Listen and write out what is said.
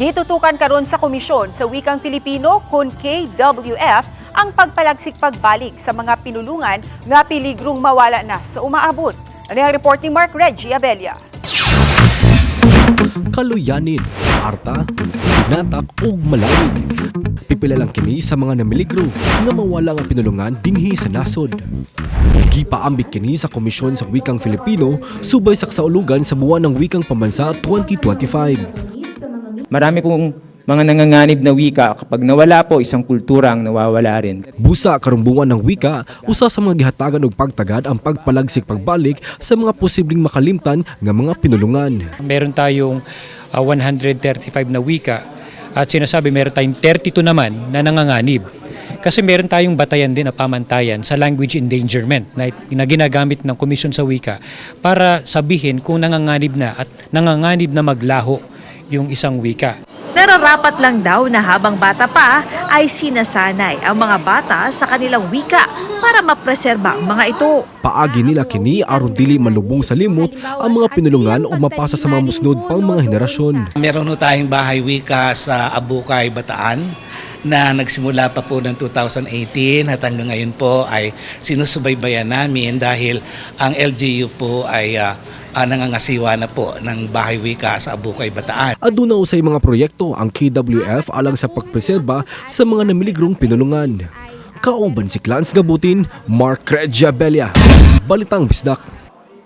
Gitutukan karon sa komisyon sa wikang Filipino kun KWF ang pagpalagsik pagbalik sa mga pinulungan nga piligrong mawala na sa umaabot. Ano ang report ni Mark Reggie Abella? kaluyanin, arta, natak ug malawig. Pipila lang kini sa mga namiligro nga mawala nga pinulungan dinhi sa nasod. Gipaambit kini sa Komisyon sa Wikang Filipino subay sa kasaulugan sa buwan ng Wikang Pambansa 2025. Marami pong mga nanganganib na wika. Kapag nawala po, isang kultura ang nawawala rin. Busa karumbungan ng wika, usa sa mga gihatagan og pagtagad ang pagpalagsik pagbalik sa mga posibleng makalimtan nga mga pinulungan. Meron tayong ah, 135 na wika at sinasabi meron tayong 32 naman na nanganganib. Kasi meron tayong batayan din na pamantayan sa language endangerment na, na ginagamit ng Komisyon sa Wika para sabihin kung nanganganib na at nanganganib na maglaho yung isang wika. Nararapat lang daw na habang bata pa ay sinasanay ang mga bata sa kanilang wika para mapreserba ang mga ito. Paagi nila kini aron dili malubong sa limot ang mga pinulungan o mapasa sa mga musnod pang mga henerasyon. Meron ho tayong bahay wika sa Abukay, Bataan na nagsimula pa po ng 2018 at hanggang ngayon po ay sinusubaybayan namin dahil ang LGU po ay ah, ah, nangangasiwa na po ng bahay wika sa Abukay, Bataan. Aduna usay mga proyekto ang KWF alang sa pagpreserba sa mga namiligrong pinulungan. Kauban si Clans Gabutin, Mark Regia Belia. Balitang Bisdak.